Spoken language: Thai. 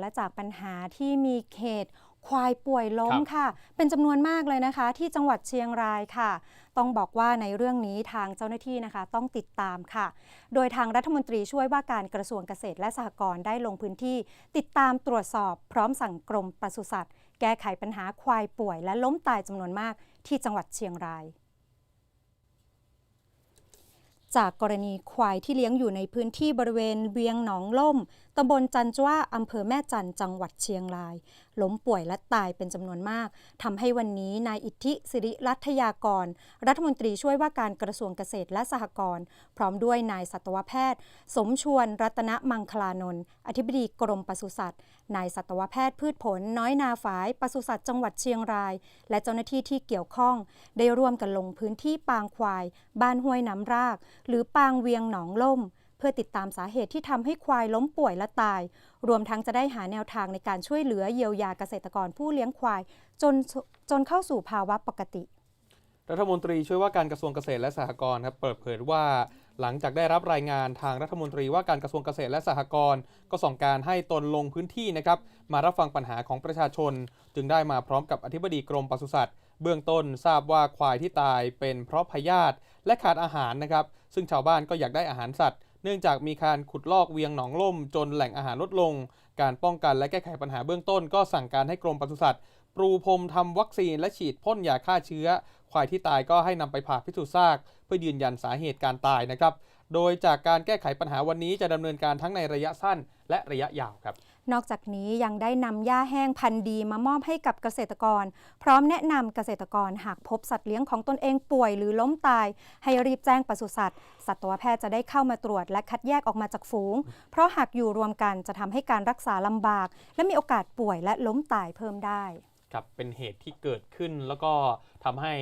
และจากปัญหาที่มีเขตควายป่วยล้มครับค่ะ เป็นจำนวนมากเลยนะคะ ที่จังหวัดเชียงรายค่ะ ต้องบอกว่าในเรื่องนี้ทางเจ้าหน้าที่นะคะ ต้องติดตามค่ะ โดยทางรัฐมนตรีช่วยว่าการกระทรวงเกษตรและสหกรณ์ได้ลงพื้นที่ ติดตามตรวจสอบ พร้อมสั่งกรมปศุสัตว์ แก้ไขปัญหาควายป่วย และล้มตายจำนวนมากที่จังหวัดเชียงราย จากกรณีควายที่เลี้ยงอยู่ในพื้นที่บริเวณเวียงหนองล่มตำบลจันจ้าอำเภอแม่จันจังหวัดเชียงราย ล้มป่วยและตายเป็นจำนวนมากทำให้วันนี้นายอิทธิสิริรัตยากร รัฐมนตรีช่วยว่าการกระทรวงเกษตรและสหกรณ์พร้อมด้วยนายสัตวแพทย์ สมชวนรัตนมังคลานนท์อธิบดีกรมปศุสัตว์นายสัตวแพทย์พืชผล น้อยนาฝายปศุสัตว์จังหวัดเชียงราย และเจ้าหน้าที่ที่เกี่ยวข้อง ได้ร่วมกันลงพื้นที่ปางควาย บ้านห้วยน้ำราก หรือปางเวียงหนองล่ม เพื่อติดตามสาเหตุที่ทำให้ควายล้มป่วยและตาย รวมทั้งจะได้หาแนวทางในการช่วยเหลือเยียวยาเกษตรกรผู้เลี้ยงควาย จนจนเข้าสู่ภาวะปกติ รัฐมนตรีช่วยว่าการกระทรวงเกษตรและสหกรณ์ครับเปิดเผยว่าหลังจากได้รับรายงานทางรัฐมนตรีว่าการกระทรวงเกษตรและสหกรณ์ก็ส่งการให้ตนลงพื้นที่นะครับมารับฟังปัญหาของประชาชน จึงได้มาพร้อมกับอธิบดีกรมปศุสัตว์ เบื้องต้นทราบว่าควายที่ตายเป็นเพราะพยาธิและขาดอาหารนะครับซึ่งชาวบ้านก็อยากได้อาหารสัตว์ เนื่องจากมีการขุดลอกเวียงหนองล่ม จนแหล่งอาหารลดลง การป้องกันและแก้ไขปัญหาเบื้องต้น ก็สั่งการให้กรมปศุสัตว์ปรูพรมทำวัคซีนและฉีดพ่นยาฆ่าเชื้อ ควายที่ตายก็ให้นำไปผ่าพิสูจน์ซาก เพื่อยืนยันสาเหตุการตายนะครับ โดยจากการแก้ไขปัญหาวันนี้จะดำเนินการทั้งในระยะสั้นและระยะยาวครับ นอกจากนี้ยังได้นำหญ้าแห้งพันธุ์ดีมามอบให้กับเกษตรกร พร้อมแนะนำเกษตรกรหากพบสัตว์เลี้ยงของตนเองป่วยหรือล้มตาย ให้รีบแจ้งปศุสัตว์สัตวแพทย์จะได้เข้ามาตรวจและคัดแยกออกมาจากฝูง เพราะหากอยู่รวมกันจะทำให้การรักษาลำบาก และมีโอกาสป่วยและล้มตายเพิ่มได้ครับเป็นเหตุที่เกิดขึ้นแล้วก็ทำให้